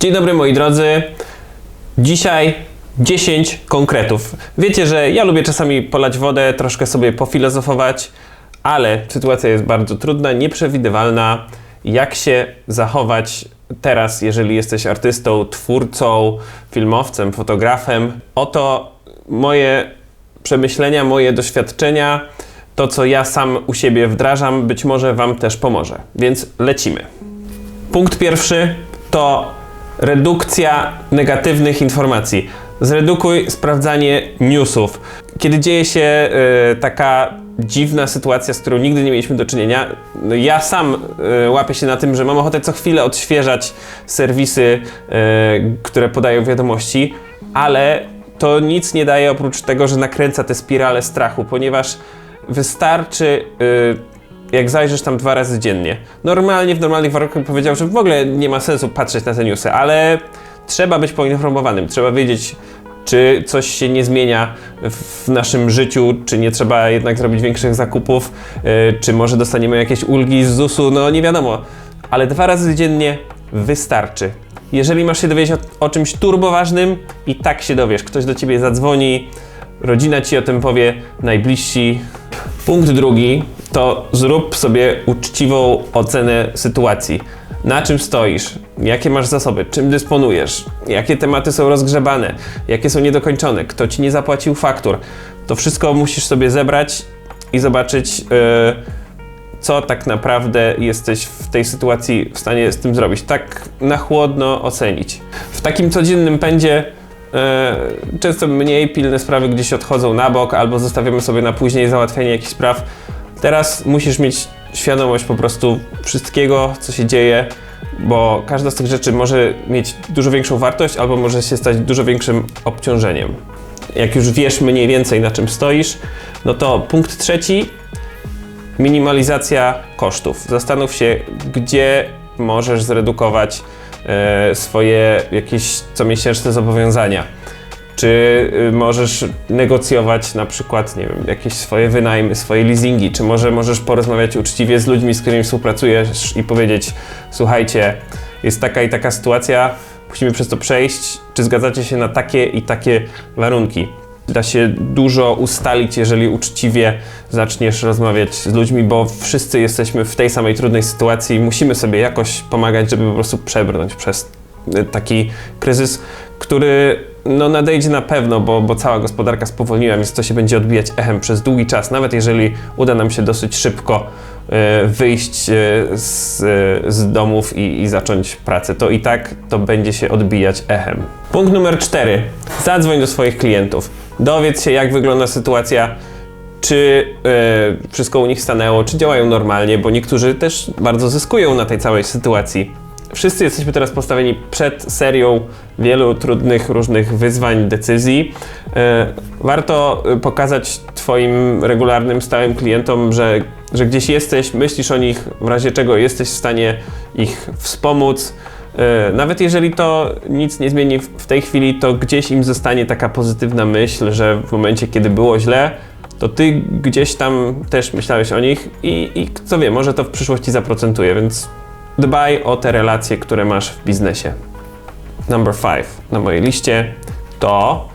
Dzień dobry moi drodzy. Dzisiaj 10 konkretów. Wiecie, że ja lubię czasami polać wodę, troszkę sobie pofilozofować, ale sytuacja jest bardzo trudna, nieprzewidywalna. Jak się zachować teraz, jeżeli jesteś artystą, twórcą, filmowcem, fotografem? Oto moje przemyślenia, moje doświadczenia, to co ja sam u siebie wdrażam, być może Wam też pomoże. Więc lecimy. Punkt pierwszy to redukcja negatywnych informacji. Zredukuj sprawdzanie newsów. Kiedy dzieje się y, taka dziwna sytuacja, z którą nigdy nie mieliśmy do czynienia, no ja sam y, łapię się na tym, że mam ochotę co chwilę odświeżać serwisy, y, które podają wiadomości, ale to nic nie daje oprócz tego, że nakręca tę spiralę strachu, ponieważ wystarczy y, jak zajrzysz tam dwa razy dziennie. Normalnie w normalnych warunkach powiedział, że w ogóle nie ma sensu patrzeć na te newsy, ale trzeba być poinformowanym, trzeba wiedzieć, czy coś się nie zmienia w naszym życiu, czy nie trzeba jednak zrobić większych zakupów, y, czy może dostaniemy jakieś ulgi z ZUS-u, no nie wiadomo. Ale dwa razy dziennie wystarczy. Jeżeli masz się dowiedzieć o, o czymś turboważnym, i tak się dowiesz. Ktoś do ciebie zadzwoni, rodzina ci o tym powie, najbliżsi. Punkt drugi to zrób sobie uczciwą ocenę sytuacji. Na czym stoisz? Jakie masz zasoby? Czym dysponujesz? Jakie tematy są rozgrzebane? Jakie są niedokończone? Kto ci nie zapłacił faktur? To wszystko musisz sobie zebrać i zobaczyć, yy, co tak naprawdę jesteś w tej sytuacji w stanie z tym zrobić. Tak na chłodno ocenić. W takim codziennym pędzie często mniej pilne sprawy gdzieś odchodzą na bok albo zostawiamy sobie na później załatwianie jakichś spraw. Teraz musisz mieć świadomość po prostu wszystkiego, co się dzieje, bo każda z tych rzeczy może mieć dużo większą wartość albo może się stać dużo większym obciążeniem. Jak już wiesz mniej więcej na czym stoisz, no to punkt trzeci minimalizacja kosztów. Zastanów się, gdzie możesz zredukować e, swoje jakieś comiesięczne zobowiązania. Czy y, możesz negocjować na przykład, nie wiem, jakieś swoje wynajmy, swoje leasingi, czy może możesz porozmawiać uczciwie z ludźmi, z którymi współpracujesz i powiedzieć, słuchajcie, jest taka i taka sytuacja, musimy przez to przejść, czy zgadzacie się na takie i takie warunki da się dużo ustalić, jeżeli uczciwie zaczniesz rozmawiać z ludźmi, bo wszyscy jesteśmy w tej samej trudnej sytuacji i musimy sobie jakoś pomagać, żeby po prostu przebrnąć przez y, taki kryzys, który no, nadejdzie na pewno, bo, bo cała gospodarka spowolniła, więc to się będzie odbijać echem przez długi czas. Nawet jeżeli uda nam się dosyć szybko y, wyjść y, z, z domów i, i zacząć pracę, to i tak to będzie się odbijać echem. Punkt numer cztery. Zadzwoń do swoich klientów. Dowiedz się, jak wygląda sytuacja, czy e, wszystko u nich stanęło, czy działają normalnie, bo niektórzy też bardzo zyskują na tej całej sytuacji. Wszyscy jesteśmy teraz postawieni przed serią wielu trudnych, różnych wyzwań, decyzji. E, warto e, pokazać Twoim regularnym, stałym klientom, że, że gdzieś jesteś, myślisz o nich, w razie czego jesteś w stanie ich wspomóc. E, nawet jeżeli to nic nie zmieni w tej chwili, to gdzieś im zostanie taka pozytywna myśl, że w momencie, kiedy było źle, to ty gdzieś tam też myślałeś o nich i, i kto wie, może to w przyszłości zaprocentuje, więc dbaj o te relacje, które masz w biznesie. Number five na mojej liście to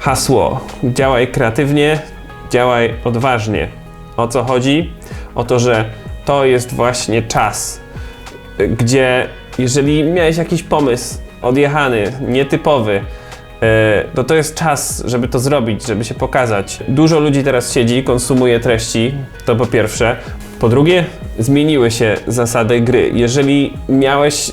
hasło. Działaj kreatywnie, działaj odważnie. O co chodzi? O to, że to jest właśnie czas, gdzie jeżeli miałeś jakiś pomysł odjechany, nietypowy, e, to to jest czas, żeby to zrobić, żeby się pokazać. Dużo ludzi teraz siedzi, konsumuje treści, to po pierwsze. Po drugie, zmieniły się zasady gry. Jeżeli miałeś y,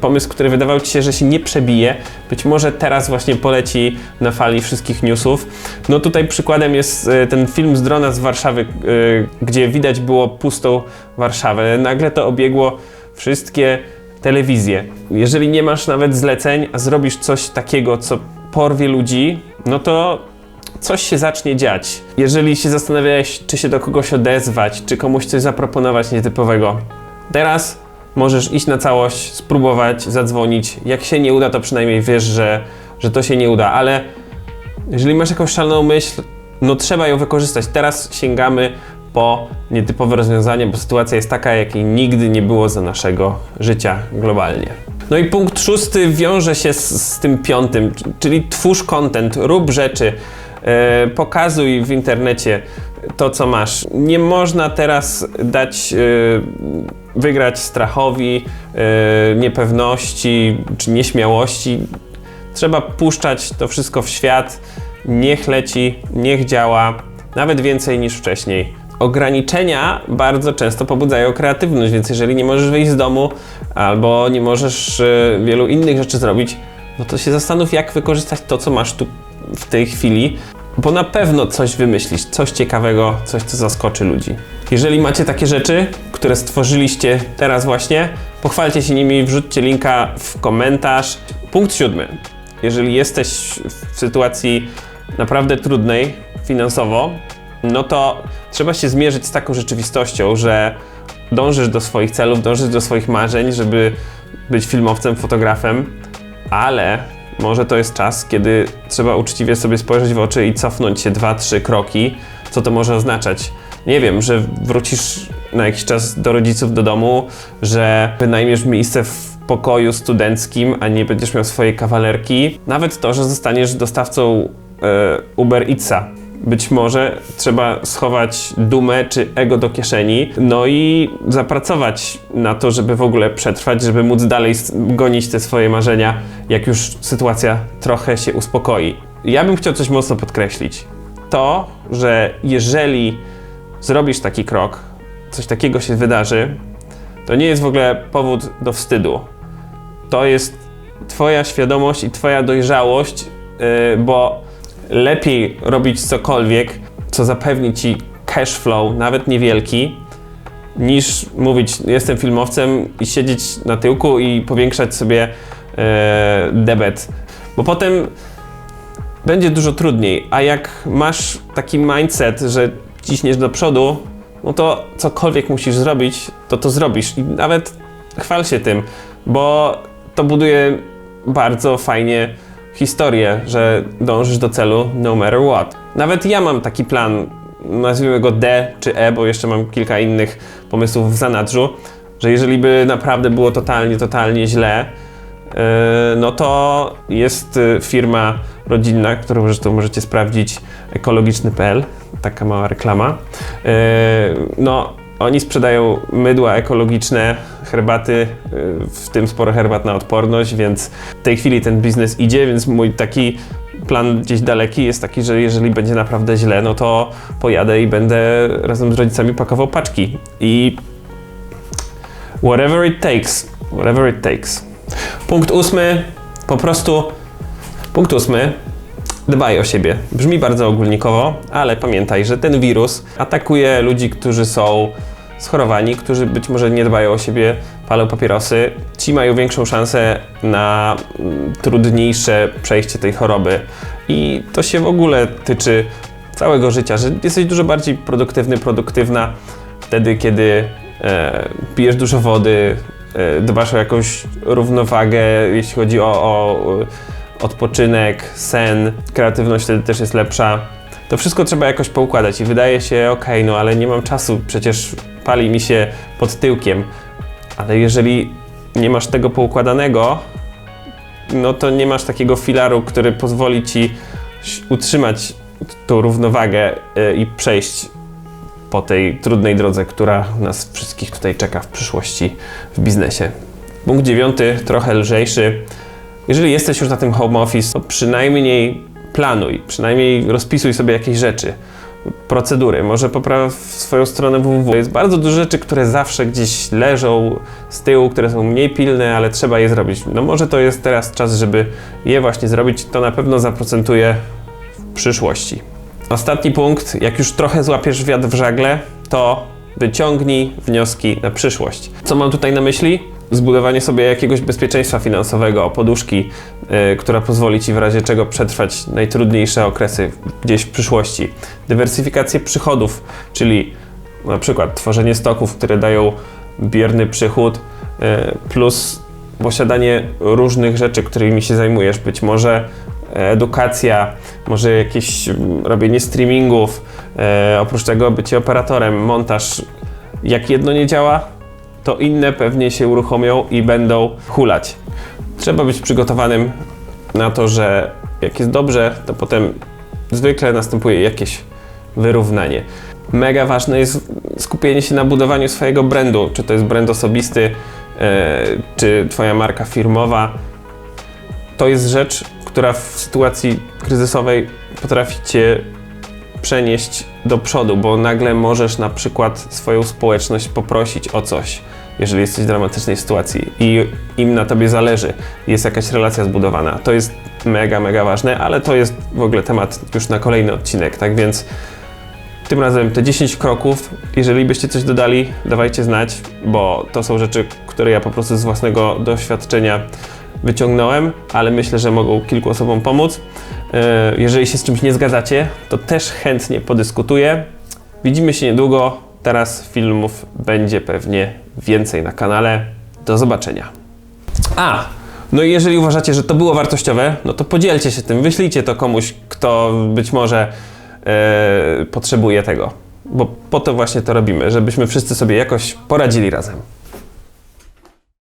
pomysł, który wydawał ci się, że się nie przebije, być może teraz właśnie poleci na fali wszystkich newsów. No tutaj przykładem jest y, ten film z drona z Warszawy, y, gdzie widać było pustą Warszawę. Nagle to obiegło wszystkie telewizje. Jeżeli nie masz nawet zleceń, a zrobisz coś takiego, co porwie ludzi, no to coś się zacznie dziać. Jeżeli się zastanawiałeś, czy się do kogoś odezwać, czy komuś coś zaproponować nietypowego, teraz możesz iść na całość, spróbować, zadzwonić. Jak się nie uda, to przynajmniej wiesz, że, że to się nie uda, ale jeżeli masz jakąś szaloną myśl, no trzeba ją wykorzystać. Teraz sięgamy po nietypowe rozwiązanie, bo sytuacja jest taka, jakiej nigdy nie było za naszego życia globalnie. No i punkt szósty wiąże się z, z tym piątym, czyli twórz content, rób rzeczy, pokazuj w internecie to, co masz. Nie można teraz dać e, wygrać strachowi, e, niepewności czy nieśmiałości. Trzeba puszczać to wszystko w świat, niech leci, niech działa, nawet więcej niż wcześniej. Ograniczenia bardzo często pobudzają kreatywność, więc jeżeli nie możesz wyjść z domu albo nie możesz e, wielu innych rzeczy zrobić, no to się zastanów, jak wykorzystać to, co masz tu w tej chwili, bo na pewno coś wymyślisz, coś ciekawego, coś, co zaskoczy ludzi. Jeżeli macie takie rzeczy, które stworzyliście teraz właśnie, pochwalcie się nimi, wrzućcie linka w komentarz. Punkt siódmy. Jeżeli jesteś w sytuacji naprawdę trudnej finansowo, no to trzeba się zmierzyć z taką rzeczywistością, że dążysz do swoich celów, dążysz do swoich marzeń, żeby być filmowcem, fotografem, ale może to jest czas, kiedy trzeba uczciwie sobie spojrzeć w oczy i cofnąć się dwa, trzy kroki. Co to może oznaczać? Nie wiem, że wrócisz na jakiś czas do rodziców do domu, że wynajmiesz miejsce w pokoju studenckim, a nie będziesz miał swojej kawalerki. Nawet to, że zostaniesz dostawcą e, Uber Eatsa. Być może trzeba schować dumę czy ego do kieszeni, no i zapracować na to, żeby w ogóle przetrwać, żeby móc dalej gonić te swoje marzenia, jak już sytuacja trochę się uspokoi. Ja bym chciał coś mocno podkreślić. To, że jeżeli zrobisz taki krok, coś takiego się wydarzy, to nie jest w ogóle powód do wstydu. To jest Twoja świadomość i Twoja dojrzałość, yy, bo lepiej robić cokolwiek, co zapewni Ci cash flow, nawet niewielki, niż mówić, jestem filmowcem i siedzieć na tyłku i powiększać sobie yy, debet. Bo potem będzie dużo trudniej, a jak masz taki mindset, że ciśniesz do przodu, no to cokolwiek musisz zrobić, to to zrobisz i nawet chwal się tym, bo to buduje bardzo fajnie historię, że dążysz do celu no matter what. Nawet ja mam taki plan, nazwijmy go D czy E, bo jeszcze mam kilka innych pomysłów w zanadrzu, że jeżeli by naprawdę było totalnie, totalnie źle, Yy, no to jest y, firma rodzinna, którą zresztą możecie sprawdzić, ekologiczny.pl, taka mała reklama. Yy, No, oni sprzedają mydła ekologiczne, herbaty, yy, w tym sporo herbat na odporność, więc w tej chwili ten biznes idzie, więc mój taki plan gdzieś daleki jest taki, że jeżeli będzie naprawdę źle, no to pojadę i będę razem z rodzicami pakował paczki. I whatever it takes, whatever it takes. Punkt ósmy, po prostu. Punkt ósmy, dbaj o siebie. Brzmi bardzo ogólnikowo, ale pamiętaj, że ten wirus atakuje ludzi, którzy są schorowani, którzy być może nie dbają o siebie, palą papierosy. Ci mają większą szansę na mm, trudniejsze przejście tej choroby. I to się w ogóle tyczy całego życia, że jesteś dużo bardziej produktywny, produktywna wtedy, kiedy e, pijesz dużo wody, e, dbasz o jakąś równowagę, jeśli chodzi o, o odpoczynek, sen, kreatywność wtedy też jest lepsza. To wszystko trzeba jakoś poukładać i wydaje się, ok, no ale nie mam czasu, przecież pali mi się pod tyłkiem. Ale jeżeli nie masz tego poukładanego, no to nie masz takiego filaru, który pozwoli ci utrzymać tą równowagę y, i przejść po tej trudnej drodze, która nas wszystkich tutaj czeka w przyszłości w biznesie. Punkt dziewiąty, trochę lżejszy. Jeżeli jesteś już na tym home office, to przynajmniej planuj, przynajmniej rozpisuj sobie jakieś rzeczy, procedury, może popraw swoją stronę www. Jest bardzo dużo rzeczy, które zawsze gdzieś leżą z tyłu, które są mniej pilne, ale trzeba je zrobić. No może to jest teraz czas, żeby je właśnie zrobić, to na pewno zaprocentuje w przyszłości. Ostatni punkt, jak już trochę złapiesz wiatr w żagle, to wyciągnij wnioski na przyszłość. Co mam tutaj na myśli? Zbudowanie sobie jakiegoś bezpieczeństwa finansowego, poduszki, yy, która pozwoli ci w razie czego przetrwać najtrudniejsze okresy gdzieś w przyszłości. Dywersyfikację przychodów, czyli na przykład tworzenie stoków, które dają bierny przychód, yy, plus posiadanie różnych rzeczy, którymi się zajmujesz. Być może edukacja, może jakieś robienie streamingów, e, oprócz tego bycie operatorem, montaż. Jak jedno nie działa, to inne pewnie się uruchomią i będą hulać. Trzeba być przygotowanym na to, że jak jest dobrze, to potem zwykle następuje jakieś wyrównanie. Mega ważne jest skupienie się na budowaniu swojego brandu, czy to jest brand osobisty, e, czy Twoja marka firmowa. To jest rzecz, która w sytuacji kryzysowej potrafi Cię przenieść do przodu, bo nagle możesz na przykład swoją społeczność poprosić o coś, jeżeli jesteś w dramatycznej sytuacji i im na tobie zależy, jest jakaś relacja zbudowana. To jest mega, mega ważne, ale to jest w ogóle temat już na kolejny odcinek, tak więc tym razem te 10 kroków, jeżeli byście coś dodali, dawajcie znać, bo to są rzeczy, które ja po prostu z własnego doświadczenia wyciągnąłem, ale myślę, że mogą kilku osobom pomóc. E, Jeżeli się z czymś nie zgadzacie, to też chętnie podyskutuję. Widzimy się niedługo. Teraz filmów będzie pewnie więcej na kanale. Do zobaczenia. A, no i jeżeli uważacie, że to było wartościowe, no to podzielcie się tym, wyślijcie to komuś, kto być może e, potrzebuje tego. Bo po to właśnie to robimy, żebyśmy wszyscy sobie jakoś poradzili razem.